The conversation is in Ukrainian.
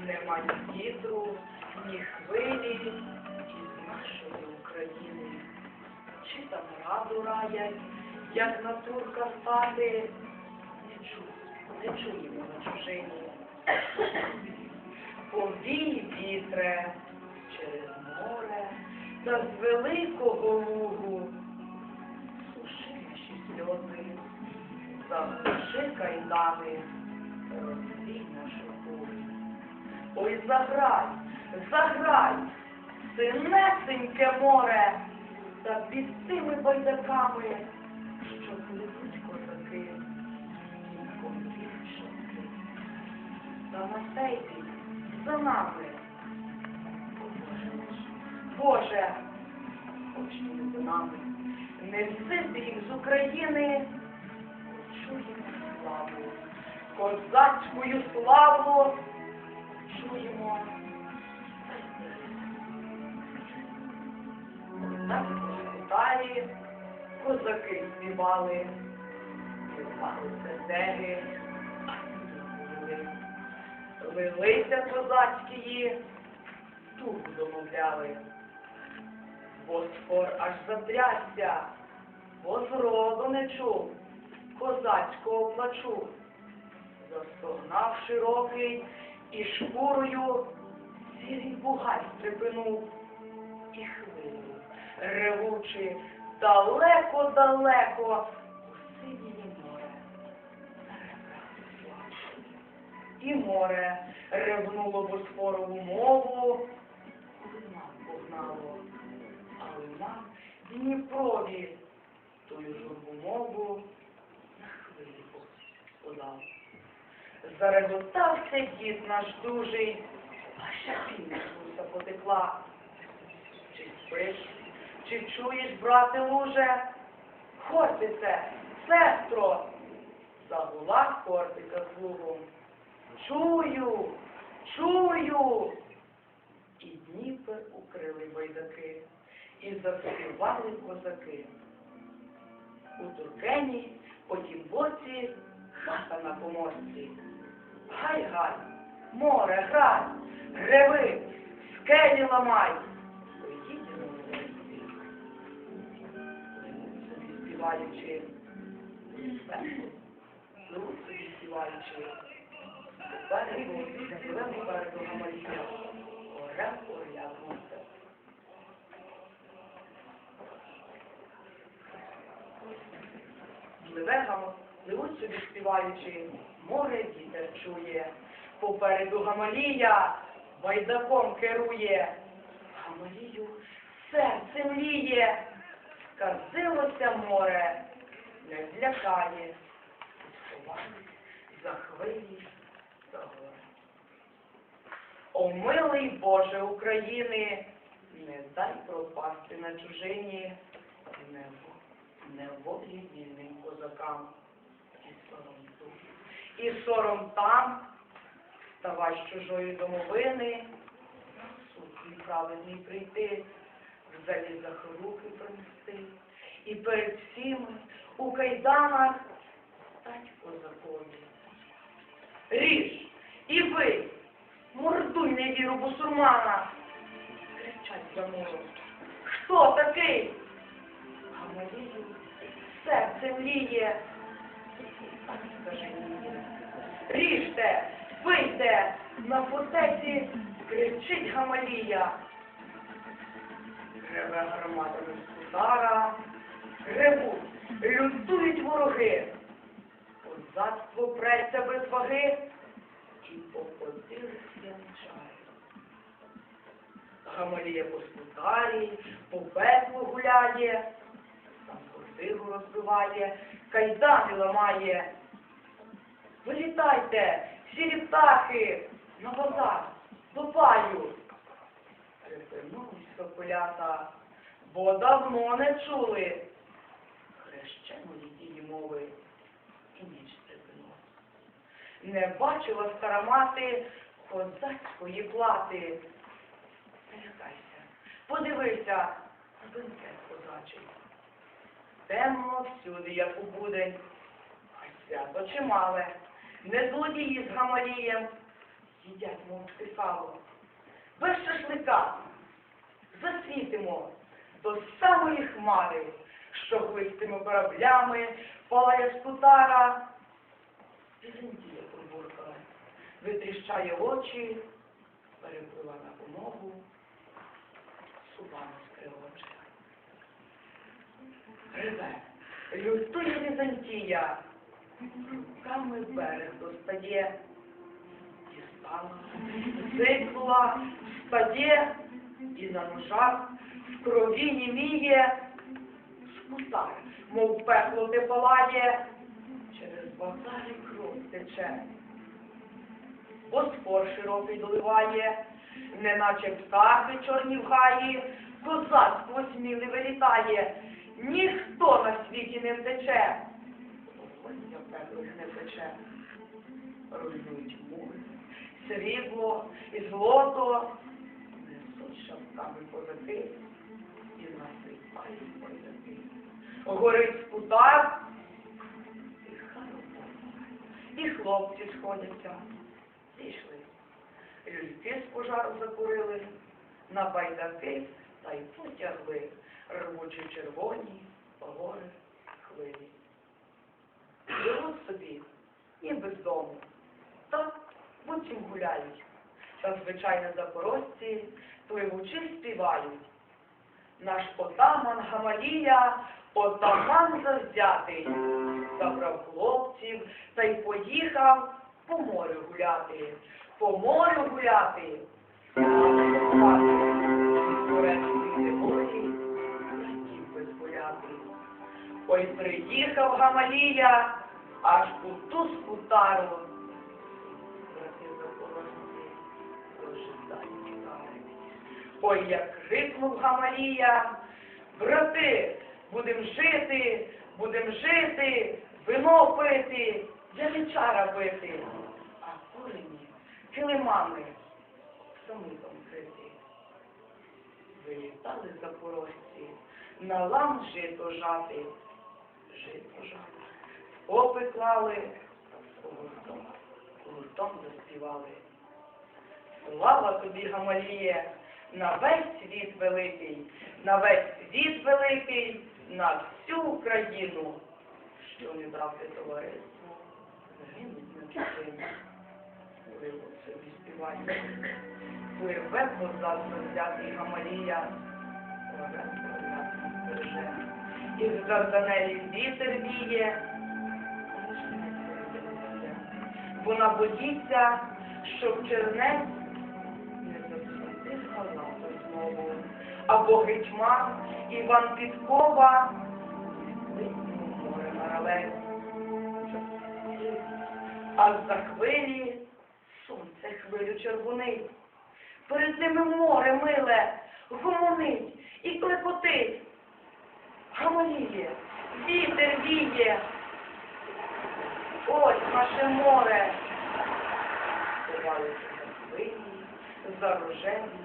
нема ні вітру, ні хвилі із нашої України. Чи там раду раять, як на турка спати, не чу, не чуємо на чужині. Повій вітре через море та з великого лугу. Суши наші сльози, заглуши кайдани, розвій нашу. Ой, заграй, заграй, синесеньке море, та під тими байдаками, що пливуть козаки. Та на степі за нами. Боже хоч не за нами, не всити їх з України, чуємо славу, козацькою славу, чуємо. Так Далі козаки співали, співали сердеги, лилися козацькі, тугу домовляли. Босфор аж затрясся, бо зроду не чув козацького плачу. Застогнав широкий і шкурою сірий бугай стрепенув і хвилю, ревучи далеко-далеко у синє море. І море ревнуло босфорову мову, лима погнало, а лима Дніпрові тую журбу мову на хвилі подав. Зареготався дід наш дужий, а ще піна з вуса потекла. Чи спиш, чи чуєш, брате луже? Хортице, сестро, загула хортика з лугом. Чую, чую. І Дніпер укрили байдаки, і заспівали козаки. У Туркені, по тім боці, хата на помості. Гай-гай, море, грай, греви, скелі ламай. Собі співаючи, собі співаючи. Попереду, живе попереду гамальця, оря, оря, гуся. Пливе гам, пливуть собі співаючи, море вітер чує. Попереду Гамалія байдаком керує. Гамалію серце мліє, сказилося море, не злякає, сховає за хвилі, за гори. О, милий Боже України, не дай пропасти на чужині, не, в- не волі вільним козакам. І сором там, ставай з чужої домовини, суд неправедний прийти, в залізах руки пронести, і перед всіми у кайданах стать козакові. Ріж і бий, мордуй невіру бусурмана. Кричать за мором. Хто такий? А Марію серце мліє. Ріжте, бийте, на фортеці кричить Гамалія. Гребе гарматами з удара, гребуть, лютують вороги. Козацтво преться без ваги і покотились янчари. Гамалія по скутарі, по пеклу гуляє, там кортигу розбиває, кайдани ламає. Вилітайте, сірі птахи, на базар, до паю. Припинились соколята, бо давно не чули хрещеної тієї мови і ніч стрепенула. Не бачила стара мати козацької плати. Не лякайся, подивися на бенкет козачий. Темно всюди, як у будень, а свято чимале, не злодії з Гамалієм, їдять сало. Без шашлика засвітимо до самої хмари, що хлистими кораблями палає скутара. Візантія пробуркала, витріщає очі, переплила на умову, субами скривоче. Реве, лютує Візантія, руками берег достає, дістала, зикла, встає, і на ножах в крові німіє, скутар, мов пекло де палає, через базари кров тече. Босфор широкий доливає, неначе птахи чорні в гаї, козацтво сміливе літає, ніхто на світі не втече, не втече. Руйнують мури, срібло і злото, несуть шапками козаки, і насипають козаки. Горить скутар, і хоробо, і хлопці сходяться, пішли. Люльки з пожару закурили, на байдаки та й потягли, рвучі червоні гори хвилі. Живуть собі і без дому. Так буцім гуляють. Та звичайно запорожці пливучи співають. Наш отаман Гамалія, отаман завзятий, забрав хлопців та й поїхав по морю гуляти, по морю гуляти. Ой, приїхав Гамалія, аж у ту скутару. Ой, як крикнув Гамалія, брати, будем жити, будем жити, вино пити, яничара бити, а курені килимами самитом крити. Вилітали запорожці, на лам жито жати, жито жати. Опи клали, гуртом, гуртом заспівали. Слава тобі, Гамаліє, на весь світ великий, на весь світ великий, на всю Україну, що не брати товариство, гинуть на частині. Пливо собі співає, пливе позад взятий Гамалія, береже. І з Дарданелі вітер віє. Вона боїться, щоб чернець або гетьман Іван Підкова море моравець. А за хвилі сонце хвилю червонить. Перед ними море миле, гомонить і клепотить. Гамаліє, вітер віє. Ось наше море. Ховалися за хвилі, за рожеві,